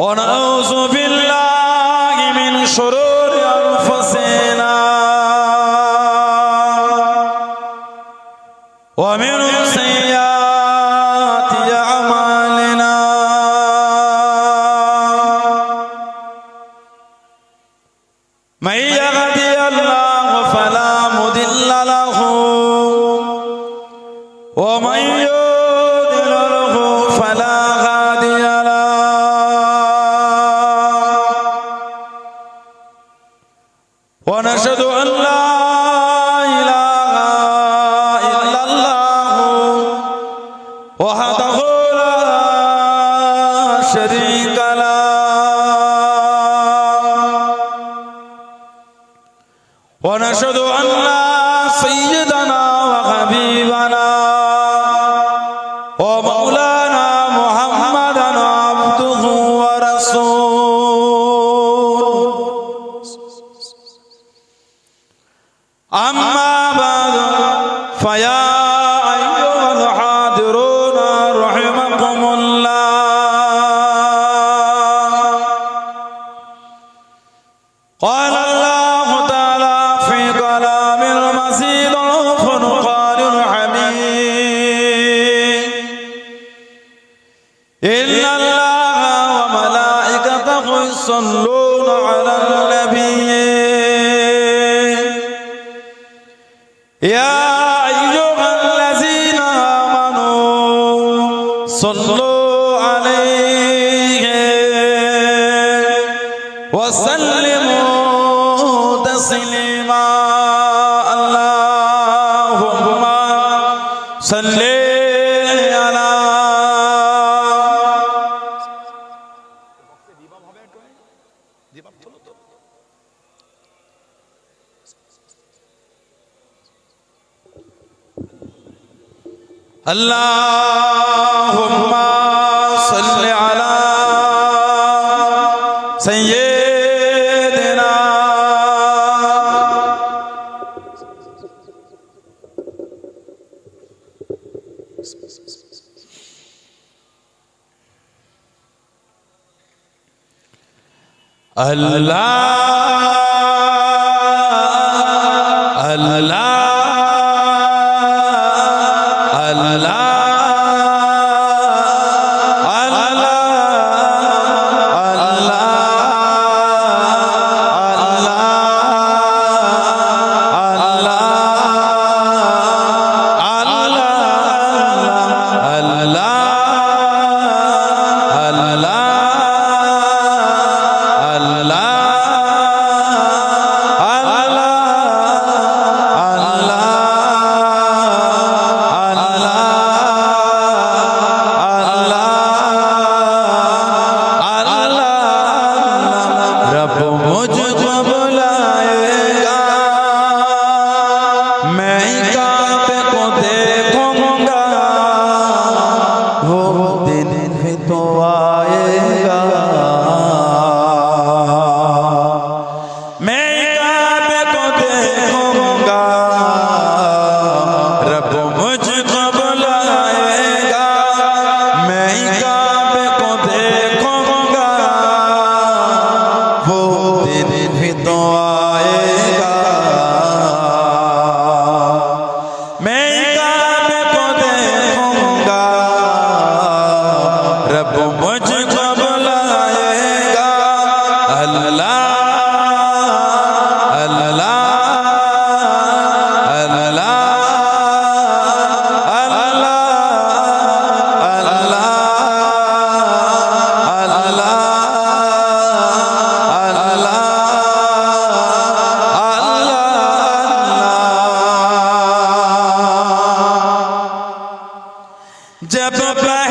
ونعوذ بالله من شرور وسلموا تسليما اللهم صل على اللہ আল্লাহ Oh.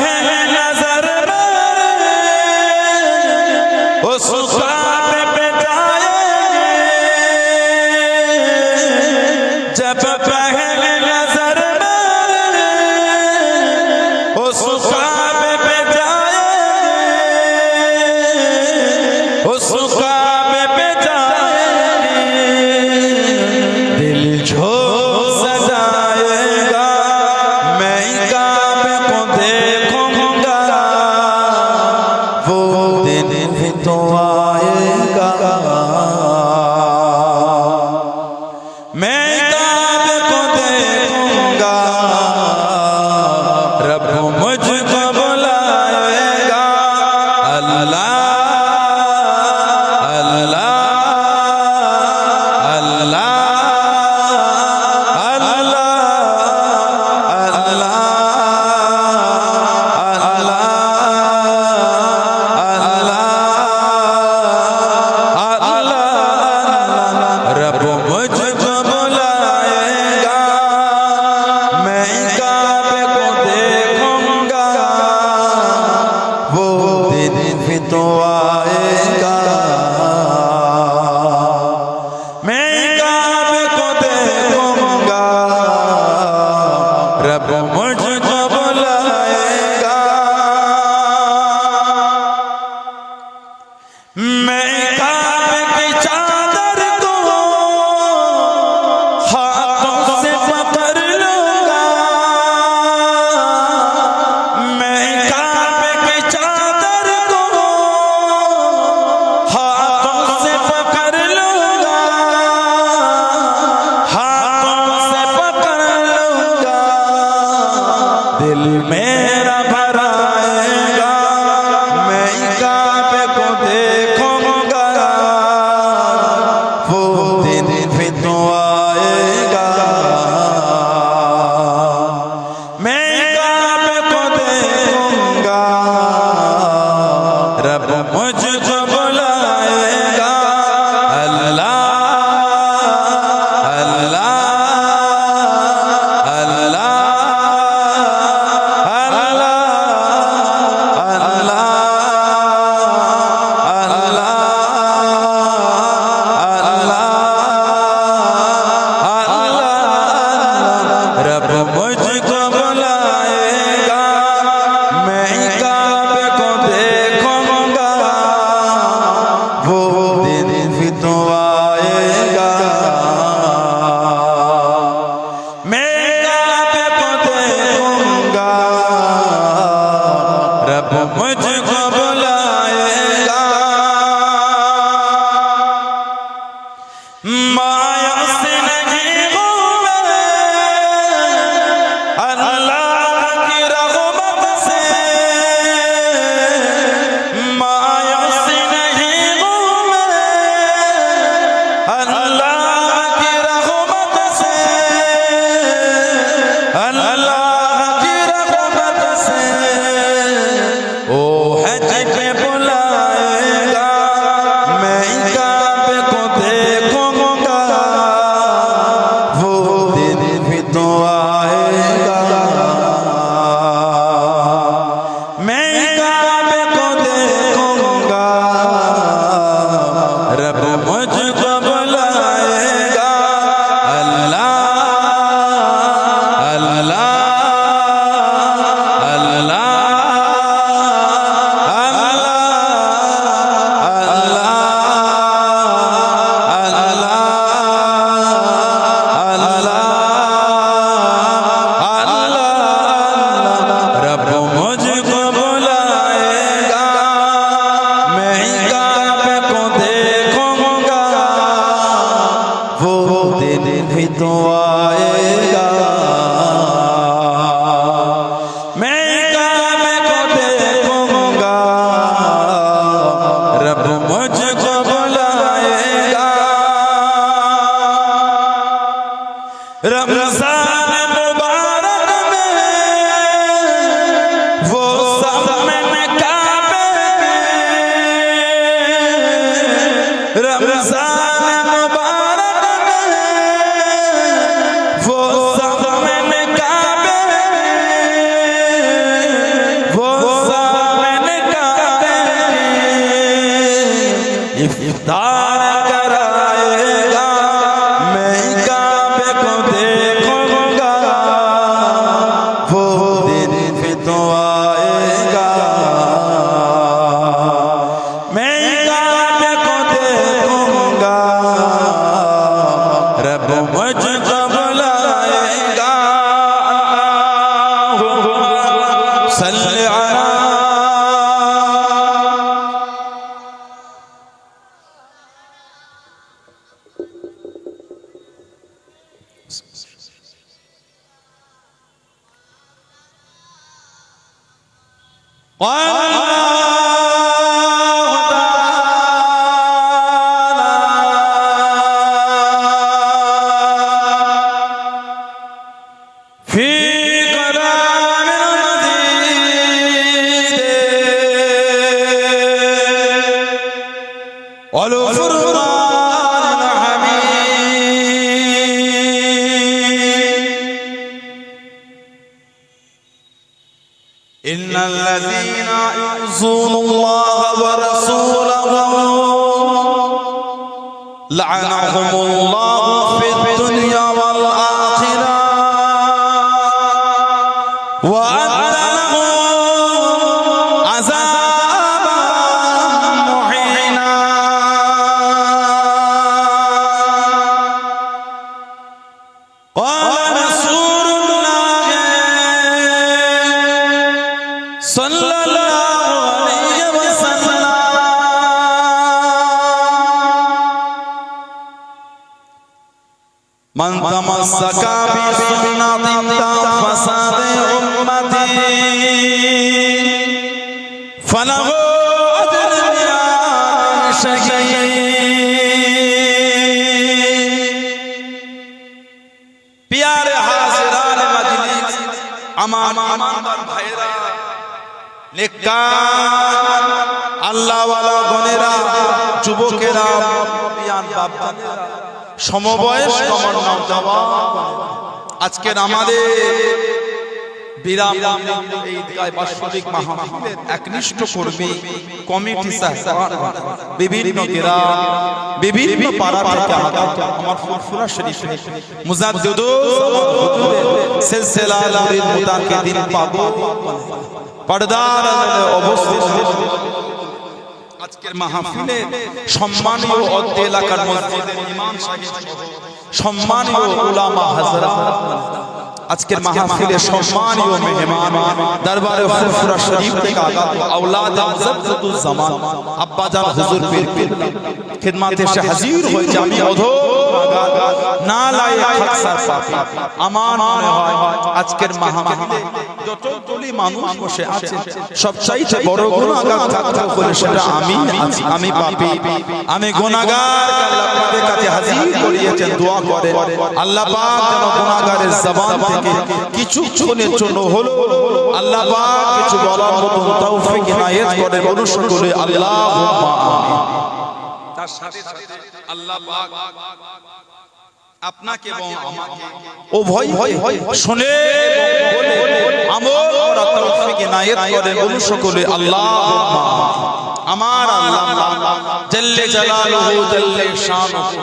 है नजर में उस إن الذين يؤذون الله ورسوله لعنهم الله আমার আমার ভাইরা নেককার আল্লাহ ওয়ালা গনেরা যুবকেরা পিয়ান নওজওয়ান আজকের আমাদের বিরাম এই অবস্থিত। সম্মানীয় এলাকার সম্মানীয় আজকের মাহফিলে সম্মানীয় মেহমান, দরবারে ফুরফুরা শরীফ থেকে আগত আওলাদ মুজাদ্দিদুল জামান। আব্বাজান হুজুর পীর পীর খিদমতে হাজির হয়েছে। আমি অধো না লায়ে আমার মনে হয় আজকের বসে আছে সবচাইতে বড় গুনাহগার থাকতে বলে সেটা আমি আছি। আমি পাপী। আমি গুনাহগার আল্লাহ দোয়া করে। আল্লাহ পাক যেন গুনাহগারের জবান হলো। আল্লাহ পাক কিছু বলার মতো তৌফিক ইনায়েত করে অনুসরণ করে। আমিন। তার সাথে সাথে আল্লাহ পাক আপনাকে এবং আমাকে ও ভয় ভয় শুনে বলে, আমল করা তৌফিক ইনায়েত আল্লাহুম্মা আমার আল্লাহ, জল্লে জালালুহু, জল্লে শানুহু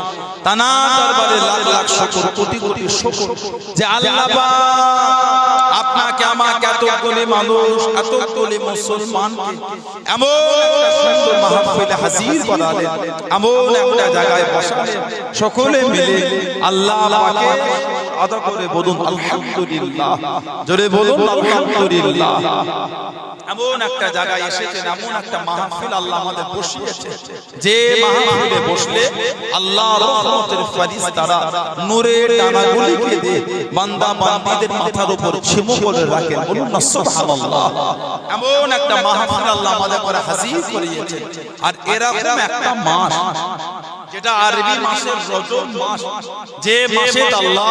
তানা দরবারে শুকর কোটি কোটি শুকর। যে আল্লাহ আপনাকে আমাকে এতগুলি মানুষ এতগুলি মুসলমানকে এমন একটা সুন্দর মাহফিলে হাজির করালেন এমন একটা জায়গায় বসালেন সকলে মিলে আল্লাহ পাকে আদা করে বলুন আলহামদুলিল্লাহ। জোরে বলুন আলহামদুলিল্লাহ। এমন একটা জায়গায় এসেছেন এমন একটা মাহফিল আল্লাহ আমাদের বসিয়েছে যে মাহফিলে বসলে আল্লাহ রহমতের ফেরেশতারা নূরের ডানাগুলিকে দিয়ে বান্দা বান্দীদের মাথার উপর ছিমু করে রাখেন। বলুন না সুবহানাল্লাহ। এমন একটা মাহফিল আল্লাহ আমাদের করে হাজির করিয়েছে আর এরকম একটা মাস। যেটা আরবি মাসের রজব মাস। যে মাসে আল্লাহ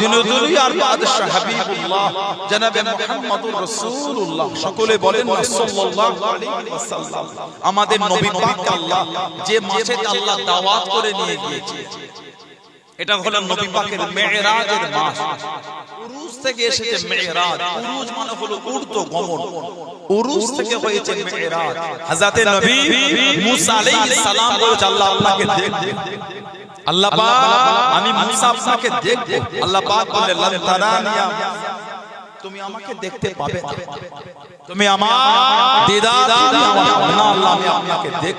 দিনদুরি আর বাদশাহ হাবিবুল্লাহ জনাবে মুহাম্মদুর রাসূলুল্লাহ। সকলে বলেন সাল্লাল্লাহু আলাইহি ওয়াসাল্লাম। আমাদের নবী পাক আল্লাহ যে মাসে আল্লাহ দাওয়াত করে নিয়ে গিয়েছে। এটা হলো নবী পাকের মেরাজের মাস। উরুজ থেকে এসেছে মেরাজ উরুজ মানে হলো ঊর্ধ্ব গমন। উরুজ থেকে হয়েছে মেরাজ হযরতে নবী মুসা আলাইহিস সালাম বলেছে, আল্লাহ আপনাকে দেখবে। আল্লাহ পাক, আমি মুসা আপনাকে দেখব। আল্লাহ পাক বললেন, লান তারানিয়া তুমি আমাকে দেখতে পাবে। তুমি আমার তুমি না আল্লাহ আমি আপনাকে দেখ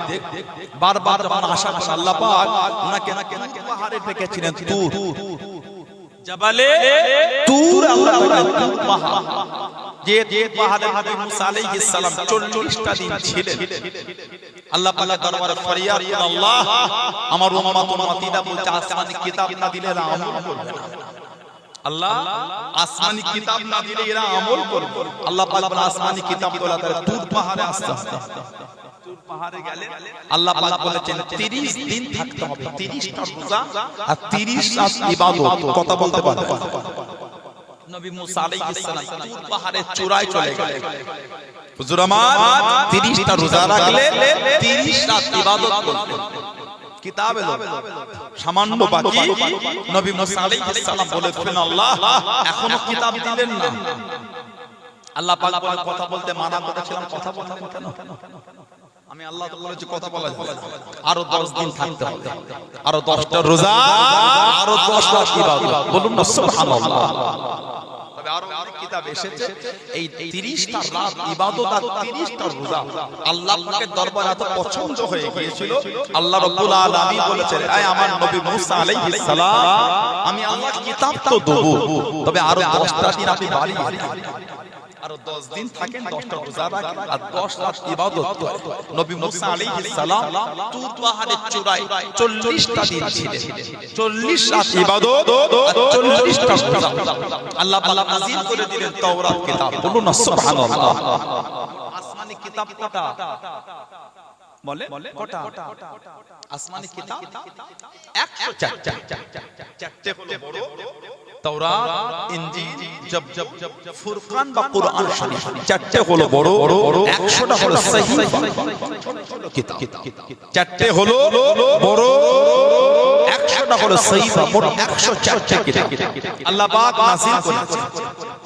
বারবার যখন আশা করে আল্লাহ পাক ওনাকে পাহাড়ে ডেকেছিলেন তুর জাবালে তুর বললেন তুর পাহাড়। যে যে পাহাড়ে নবী মুসা আলাইহিস সালাম 40টা দিন ছিলেন। আল্লাহ পাকের দরবারে ফরিয়াদ আল্লাহ আমার উম্মত উম্মতিরা বলছে আসমানি কিতাব না দিলে না আমল করবে না। আল্লাহ আসমানি কিতাব না দিলে এরা আমল করবে। আল্লাহ পাক আসমানি কিতাব তোলা তারা তুর পাহাড়ে আস্তে আস্তে পাহাড়ে গেলে আল্লাহ পাক বলেছেন 30 দিন থাকতে হবে। 30 রোজা আর 30 রাত ইবাদত। কথা বলতে পারবে নবী মুসা আলাইহিস সালাম তুর পাহাড়ের চূড়ায় চলে গেলেন। হুজুর আমার 30 রোজা রাখলে 30 রাত ইবাদত করতেন কিতাব সামান্য বাকি। নবী মুসা আলাইহিস সালাম বলেছিলেন আল্লাহ এখনও কিতাব দিলেন না। আল্লাহ পাক কথা বলতে মানা করেছিলাম কথা বললেন কেন আমি আল্লাহ তো বলেছি কথা বলা আরও 10 দিন থাকতে হবে। আরও 10টা রোজা আরও 10 রাত ইবাদত। বলুন না সুবহানাল্লাহ। তবে আরও অনেক কিতাব এসেছে। এই 30টা রাত ইবাদত আর 30টা রোজা। আল্লাহ পাকের দরবারে এত পছন্দ হয়ে গিয়েছিল। আল্লাহ রাব্বুল আলামিন বলেছেন আয় আমার নবী মুসা আলাইহিস সালাম আমি আল্লাহ কিতাব তো দেব তবে আরও 10টা দিন আপনি বাড়ি আরও 10 দিন থাকেন 10টা রোজা রাখেন আর 10 রাত ইবাদত করেন। নবী মুসা আলাইহিস সালাম তুর পাহাড়ের চূড়ায় 40টা দিন ছিলেন। 40 রাত ইবাদত আর 40টা রোজা। আল্লাহ পাক নাযিল করে দিলেন তাওরাত কিতাব। বলুন সুবহানাল্লাহ। আসমানি কিতাব কটা? বলে কটা? আসমানি কিতাব? 104 চারটে হলো বড়। তাওরাত ইনজিল জব জব ফুরকান বা কুরআন শরীফ চারটে হলো বড় 100টা হলো সহিহ কিতাব চারটে হলো বড় 100টা হলো সহিহ মোট 104টা কিতাব আল্লাহ পাক নাযিল করেছেন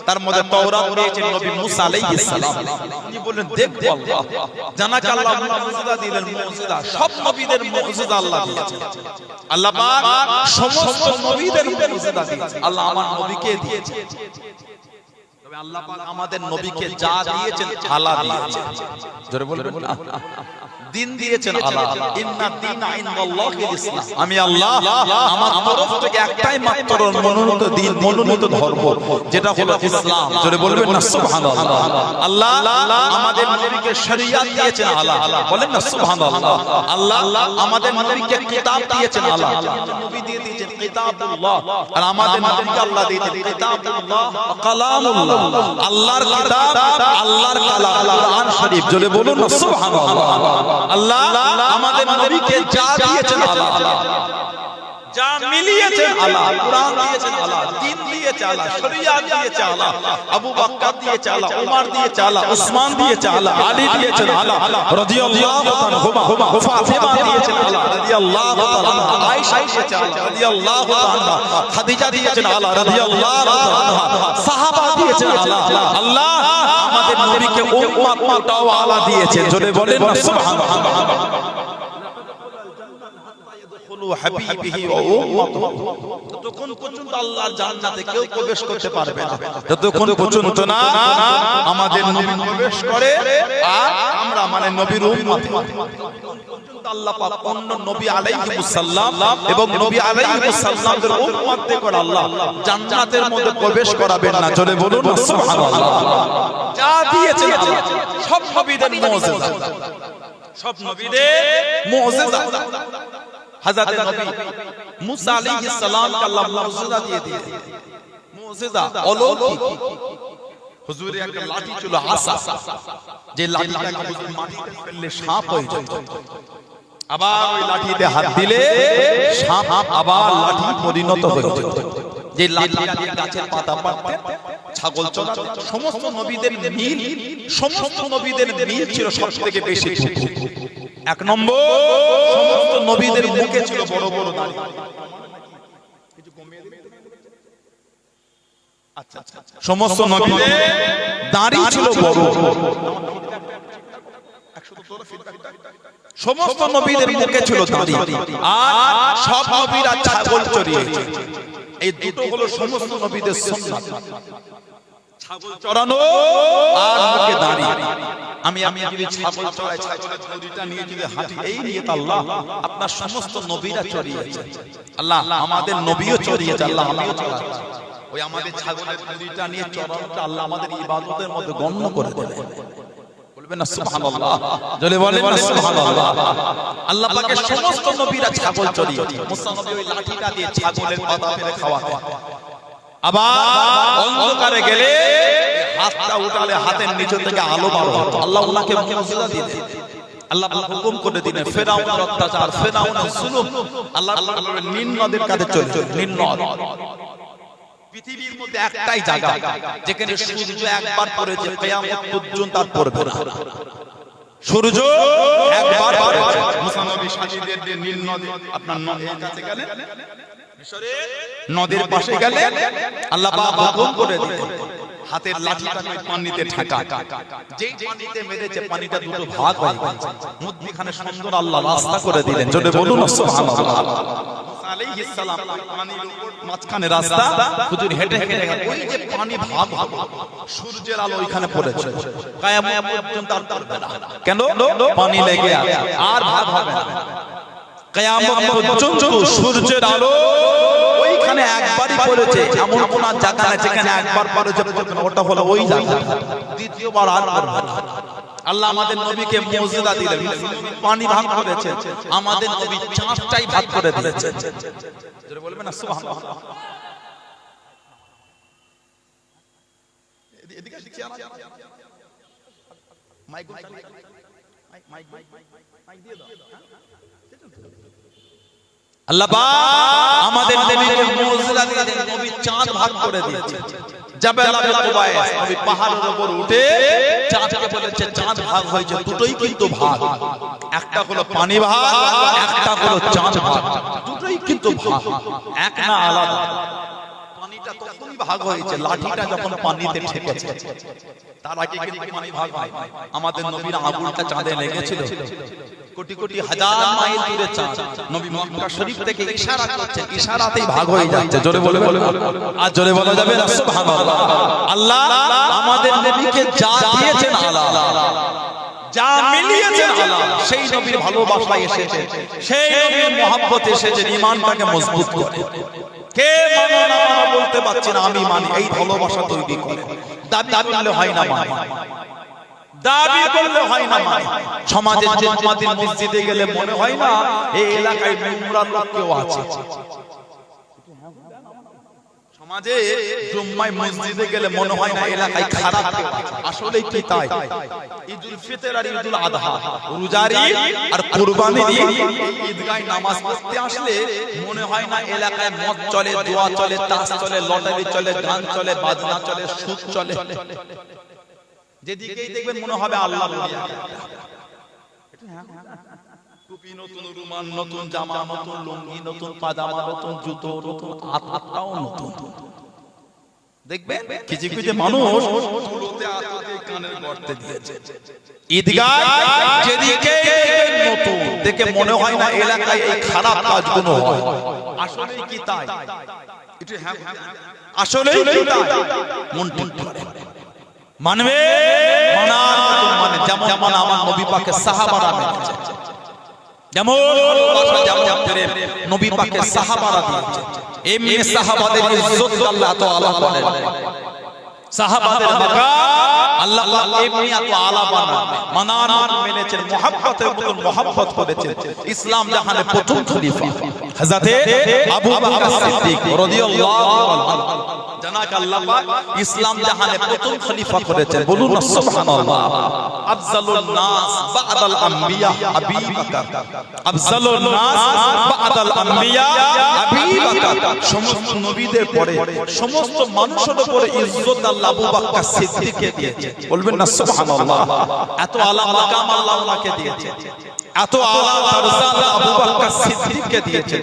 তার মধ্যে তাওরাত দিয়েছেন নবী মুসা আলাইহিস সালাম। তিনি বললেন দেখব আল্লাহ জানা কে আল্লাহ মুজিজা দিলেন মুজিজা সব নবীদের মুজিজা আল্লাহ দিয়েছেন। আল্লাহ পাক সমস্ত নবীদের মুজিজা দিয়েছেন। আল্লাহ আমার নবীকে দিয়েছেন। তবে আল্লাহ পাক আমাদের নবীকে যা দিয়েছেন আলা দিয়েছেন। জোরে বলবেন দিন দিয়েছেন আল্লাহ। ইন্না দীন ইনদাল্লাহিল ইসলাম। আমি আল্লাহ আমার তরফ থেকে একটাই মাত্র মনোনীত দিন মনোনীত ধর্ম যেটা হলো ইসলাম। জোরে বলবেন না সুবহানাল্লাহ। আল্লাহ আমাদের নবীকে শরিয়াত দিয়েছেন আল্লাহ। বলেন না সুবহানাল্লাহ। আল্লাহ আমাদের নবীকে কিতাব দিয়েছেন আল্লাহ। নবী দিয়ে দিয়েছেন কিতাবুল্লাহ। আর আমাদের নবীকে আল্লাহ দিয়েছেন কিতাবুল্লাহ। ওয়া কালামুল্লাহ। আল্লাহর কিতাব আল্লাহর কালাম। কোরআন শরীফ। জোরে বলুন না সুবহানাল্লাহ। আল্লাহ আমাদের নবীকে যা দিয়েছেন আল্লাহ যা মিলিয়েছেন আল্লাহ, কোরআন দিয়েছেন আল্লাহ, দিন দিয়েছে আল্লাহ শরিয়াত দিয়েছে আল্লাহ, আবু বকর দিয়েছে আল্লাহ ওমর দিয়েছে আল্লাহ, উসমান দিয়েছে আল্লাহ, আলী দিয়েছেন আল্লাহ, রাদিয়াল্লাহু তাআলা হুমা ফাতিমা দিয়েছেন আল্লাহ, রাদিয়াল্লাহু তাআলা আয়েশা দিয়েছে আল্লাহ, রাদিয়াল্লাহু তাআলা খাদিজা দিয়েছেন আল্লাহ, রাদিয়াল্লাহু তাআলা সাহাবা দিয়েছেন আল্লাহ আল্লাহ। আমাদের নবীকে উম্মত মাটাও আলা দিয়েছে জোরে বলেন না সুবহানাল্লাহ। যতক্ষণ পর্যন্ত আল্লাহর জান্নাতে কেউ প্রবেশ করতে পারবে না যতক্ষণ পর্যন্ত না আমাদের নবী প্রবেশ করে আর আমরা মানে নবীর উম্মত। আল্লাহ পাক অন্য নবী আলাইহিস সালাম এবং নবী আলাইহিস সালামের উম্মতকে আল্লাহ জান্নাতের মধ্যে প্রবেশ করাবেন না। জোরে বলুন সুবহানাল্লাহ। দিয়েছেন সব নবীদের মুজিজা। সব নবীদের মুজিজা। হযরত নবী মুসা আলাইহিস সালাম কে আল্লাহ মুজিজা দিয়ে দিয়েছে। মুজিজা অলৌকিক। হুজুরের একটা লাঠি ছিল আসা যে লাঠিটাকে হুজুর মাটিতে ফেললে সাপ হয়ে যেত। আবার ওই লাঠিতে হাত দিলে সাপ আবার লাঠি পরিণত হয়ে যেত। যে দিয়ে গাছের পাতা পাড়তেন ছাগল চড়াতেন সমস্ত নবীদের মিল সমস্ত নবীদের মিল ছিল সব থেকে বেশি। এক নম্বর সমস্ত নবীদের মুখে ছিল বড় বড় দাড়ি। আচ্ছা, সমস্ত নবীদের দাড়ি ছিল বড়। সমস্ত নবীদের মুখে ছিল দাড়ি। আর সব নবীরা ছাগল চড়িয়েছে। এই দুটো হলো সমস্ত নবীদের সুন্নাত ছাগল চড়ানো আর মুখে দাড়ি। আমি আমি যদি ছাগল চড়াই ছাগলের দড়িটা নিয়ে যদি হাঁটি এই নিয়ে তো আল্লাহ আপনার সমস্ত নবীরা চড়িয়েছে আল্লাহ আমাদের নবীও চড়িয়েছে আল্লাহ আমিও চড়াচ্ছি ওই আমাদের ছাগলের দড়িটা নিয়ে চড়ানোটা আল্লাহ আমাদের ইবাদতের মধ্যে গণ্য করে দেবে বলবেন না সুবহানাল্লাহ। জলে বলেন না সুবহানাল্লাহ। আল্লাহ পাকের সমস্ত নবীরা ছাগল চড়িয়েছে মুসা নবী ওই লাঠিটা দিয়ে ছাগলের পাতা ফেলে খাওয়াতেন আবার অন্ধকারে গেলে হাতটা উঠালে হাতের নিচে থেকে আলো বার হতো। আল্লাহ ওনাকে মুজিজা দিলেন। আল্লাহ পাক হুকুম করে দিলেন ফেরাউনের অত্যাচার ফেরাউনের জুলুম। আল্লাহ পাক বললেন নীল নদের কাছে চলে নীল নদ পৃথিবীর মধ্যে একটাই জায়গা যেখানে সূর্য একবার পড়েছে কিয়ামত পর্যন্ত আর পড়বে না। সূর্য একবার মুসা নবী নীল নদী আপনার নদের কাছে নদীর পাশে গেলে? আল্লাহ পাক হুকুম করে দিলেন। হাতের লাঠিটাকে পানিতে ঠাকা যেই পানিতে মেরেছে পানিটা দুটো ভাগ হয়ে গেছে। মধ্যখানে সুন্দর আল্লাহ রাস্তা করে দিলেন। যদি বলুন সুবহানাল্লাহ। আলাইহিস সালাম পানির উপর মাঝখানে রাস্তা হুজুর হেঁটে হেঁটে ওই যে পানি ভাগ সূর্যের আলো ওইখানে পড়েছে। কায়ামত পর্যন্ত আর পড়বে না। কেন? পানি লেগে আর ভাগ হবে না। কিয়ামত পর্যন্ত সূর্যের আলো ওইখানে একবারই পড়েছে এমন কোন জায়গা আছে যেখানে একবার পড়েছে ওটা হলো ওই জায়গা। দ্বিতীয়বার আর পড়বে না। আল্লাহ আমাদের নবীকে মর্যাদা দিলেন পানি ভাগ করেছে আমাদের নবী চাঁদটাই ভাগ করে দিয়েছে। জোরে বলবেন না সুবহানাল্লাহ। এদিকে এদিকে মাইক মাইক মাইক মাইক দিয়ে দাও। আল্লাহ আমাদের নবীকে মুজিজা দিয়েছেন নবী চাঁদ ভাগ করে দিয়েছে। জাবাল আবু কুবাইস নবী পাহাড়ের উপর উঠে চাঁদকে বলেছে চাঁদ ভাগ হয়েছে দুটোই কিন্তু ভাগ। একটা হলো পানি ভাগ একটা হলো চাঁদ ভাগ। দুটোই কিন্তু ভাগ। এক না আলাদা। পানিটা তখনই ভাগ হয়েছে লাঠিটা যখন পানিতে ঠেকেছে। তার আগে কিন্তু পানি ভাগ হয়। আমাদের নবীর আগুনটা চাঁদে লেগেছিল। কোটি কোটি হাজার মাইল দূরে চাঁদ। নবী মক্কা শরীফ থেকে ইশারা করছে ইশারাতেই ভাগ হয়ে যাচ্ছে। জোরে বলে বলে আর জোরে বলা যাবে না সুবহানাল্লাহ। আল্লাহ আমাদের নবীকে যা দিয়েছেন আল্লাহ যা মিলিয়েছেন আল্লাহ সেই নবীর ভালোবাসা এসেছে সেই নবীর মহব্বত এসেছে ঈমানটাকে মজবুত করে। কে মানো না বলতে পারছি না আমি মানি এই ভালোবাসা তৈরি করে। দাবি করলে হয় না মানে। দাবি করলে হয় না মানে। সমাজে জুম্মাদিন মসজিদে গেলে মনে হয় না এই এলাকায় নোংরার লোক কেউ আছে। সমাজে জুম্মায় মসজিদে গেলে মনে হয় না এলাকায় খারাপ কেউ কি তাই? ঈদুল ফিতর আর ঈদুল আযহা রোজার আর কুরবানির ঈদগায় নামাজ পড়তে আসলে মনে হয় না এলাকায় মদ চলে দোয়া চলে তাস চলে লটারি চলে গান চলে বাজনা চলে সুদ চলে। যেদিকেই দেখবেন মনে হবে আল্লাহ টুপি নতুন রুমাল নতুন জামা নতুন লুঙ্গি নতুন পাজামা নতুন জুতো নতুন আত্মাও নতুন। দেখবেন? কিছু কিছু মানুষ কানের গর্তে দিয়েছে। ঈদগাহ যেদিকে নতুন দেখে মনে হয় না এলাকায় এই খারাপ কাজগুলো হয়। আসলে কি তাই? হ্যাঁ আসলে মন ঠিক করে। মানবে? মানে যেমন আমার নবী পাকে সাহাবারা মেনেছে। যেমন সাহাবাদের সাহাবাদের আল্লাহ এমনি এত আলা বানান। মানান মেনেছেন মুহাব্বতের মতন মুহাব্বত করেছেন। ইসলাম জাহানে প্রথম খলিফা। হযরতে আবু বকর সিদ্দিক রাদিয়াল্লাহু আনহু। জানাক আল্লাহ পাক ইসলাম জাহানে প্রথম খলিফা করেছেন। বলুন না সুবহানাল্লাহ। আফজালুন নাস বা'দাল আম্বিয়া আবি বকর আফজালুন নাস বা'দাল আম্বিয়া আবি বকর সমস্ত নবীদের পরে সমস্ত মানুষের উপরে ইজ্জত আল্লাহ আবু বকর সিদ্দিককে দিয়েছে বলবেন না, সুবহানাল্লাহ। এত আলা মাকাম আল্লাহ ওনাকে দিয়েছে এত আলা দরজা আবু বকর সিদ্দিককে দিয়েছে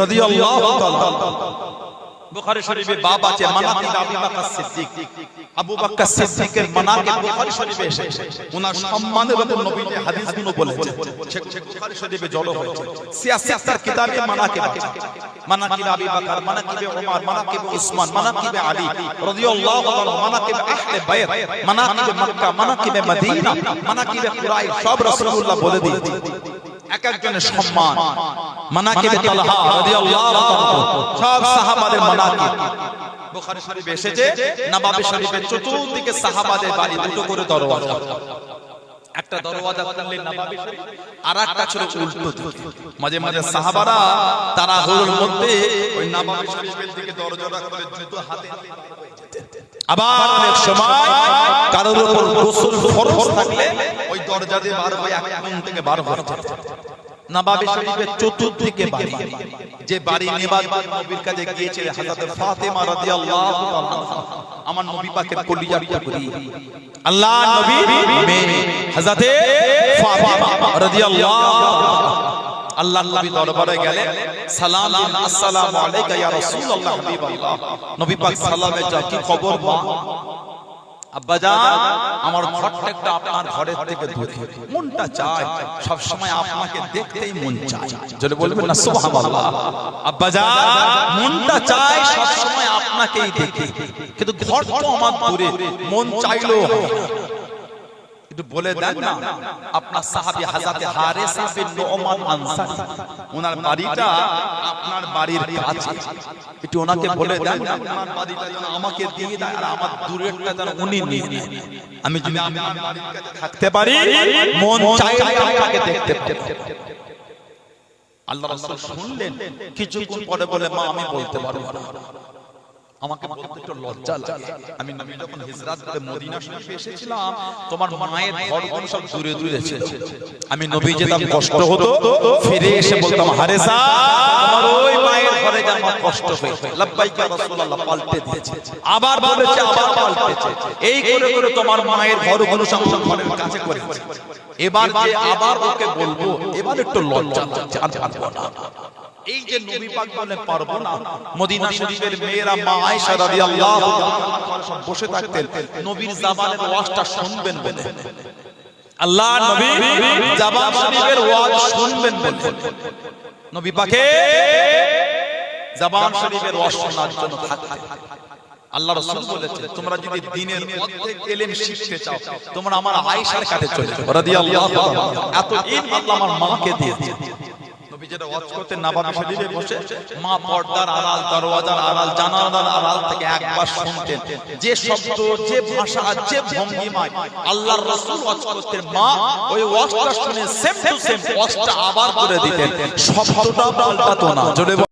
রাদিয়াল্লাহু তাআলা। বুখারী শরীফে বাব আছে মানাকিব আবু বকর সিদ্দিক। আবু বকর সিদ্দিকের মানাকিব বুখারী শরীফে এসেছে ওনার সম্মানের উপর নবী যে হাদিসগুলো বলেছে। বুখারী শরীফে জড়ো হয়েছে। সিয়াসাতের কিতাবে মানাকিব আছে মানাকিব আবু বকর মানাকিব ওমর মানাকিব উসমান মানাকিব আলী। রাদিয়াল্লাহু তাআলা মানাকিব আহলে বাইত। মানাকিব মক্কা মানাকিব মদিনা। মানাকিব কুরাইশ। সব রাসূলুল্লাহ বলে দিয়েছে। এক একজনের সম্মান। মানাকিব তালহা রাদিয়াল্লাহু তাআলা সব সাহাবাদের মানাকিব বুখারী শরীফে এসেছে নবাবী শরীফের চতুর্দিকে সাহাবাদের বাড়ি দুটো করে দরওয়াজা। একটা দরওয়াজা খুললে নবাবি শরীফ আর একটা ছিল উল্টো দিকে। মাঝে মাঝে সাহাবারা তারা হলুর মধ্যে ওই নবাবি শরীফের দিকে দরজাটা খুলে জুতো হাতে আবার অনেক সময় কারোর উপর গোসল ফরজ থাকলে দরজা দিয়ে বার এক থেকে বার শরীফের চতুর্দিকে যে বাড়ি নবীর কাছে হযরত ফাতেমা রাদিয়াল্লাহু তাআলা আমার নবী পাকের আল্লাহ নবী মেয়ে হযরত ফাতেমা রাদিয়াল্লাহু আল্লাহ নবী দরবারে গেলেন সালাম আসসালামু আলাইকা ইয়া রাসূলুল্লাহ হাবিবাল্লাহ। নবী পাক সালামে যা কি খবর মা? আব্বাজান আমার ঘরটা একটা আপনার ঘরের থেকে মনটা চায় সব সময় আপনাকে দেখতেই মন চায়। যদি বলবেন মনটা চায় সব আপনাকেই দেখতে কিন্তু ঘর মন চাইলো একটু বলে দেন না আপনার সাহাবী হাজাতে হারেসা বিন নুমান আনসারী ওনার বাড়িটা আপনার বাড়ির কাছে। একটু ওনাকে বলে দেন না আপনার বাড়িটা যেন আমাকে দিয়ে দেয় আর আমার দূরেরটা যেন উনি নিয়ে নেন আমি যদি আপনার বাড়ির কাছে থাকতে পারি মন চাইলে আপনাকে দেখতে পারি আল্লাহ রাসূল শুনলেন কিছুক্ষণ পরে বলে মা আমি বলতে পারব। না আমাকে বলতে একটু লজ্জা লাগে। আমি নবী যখন হিজরত করে মদিনা শরীফে এসেছিলাম তোমার মায়ের ঘরগুলো সব দূরে দূরে ছিল আমি নবী যেতাম কষ্ট হতো ফিরে এসে বলতাম হারেসা আমার ওই মায়ের ঘরে যে আমার কষ্ট হয়েছে। লাব্বাইকা রাসূলুল্লাহ পাল্টে দিয়েছে। আবার বলেছে আবার পাল্টেছে। এই করে করে তোমার মায়ের ঘরগুলো সব সব ঘরের কাছে করেছে। এবার যে আবার ওকে বলব এবার একটু লজ্জা লাগছে আর পারব না। এই যে নবী পাক বলেন পারব না মদিনা শরীফের মেয়েরা মা আয়েশা রাদিয়াল্লাহু তাআলা বসে থাকতেন। নবীর জাবানের ওয়াজটা শুনবেন বলে। আল্লাহ নবী জাবান শরীফের ওয়াজ শুনবেন বলে। নবী পাকে জাবান শরীফের ওয়াজ শোনার জন্য থাকতেন। আল্লাহ রাসূল বলেছেন তোমরা যদি দ্বীনের অর্ধেক ইলম শিখতে চাও তোমরা আমার আয়েশার কাছে চলে যাও। রাদিয়াল্লাহু তাআলা এত ইলম আল্লাহ আমার মাকে দিয়েছে নবী যেটা ওয়াজ করতেন নবাবী শরীফে বসে মা পর্দার আড়াল দরওয়াজার আড়াল জানালার আড়াল থেকে একবার শুনতেন। যে শব্দ যে ভাষা যে ভঙ্গিমায় আল্লাহর রাসূল ওয়াজ করতেন। মা ওই ওয়াজটা শুনে সেম টু সেম ওয়াজটা আবার করে দিতেন। শব্দটা পাল্টাতো না। জোরে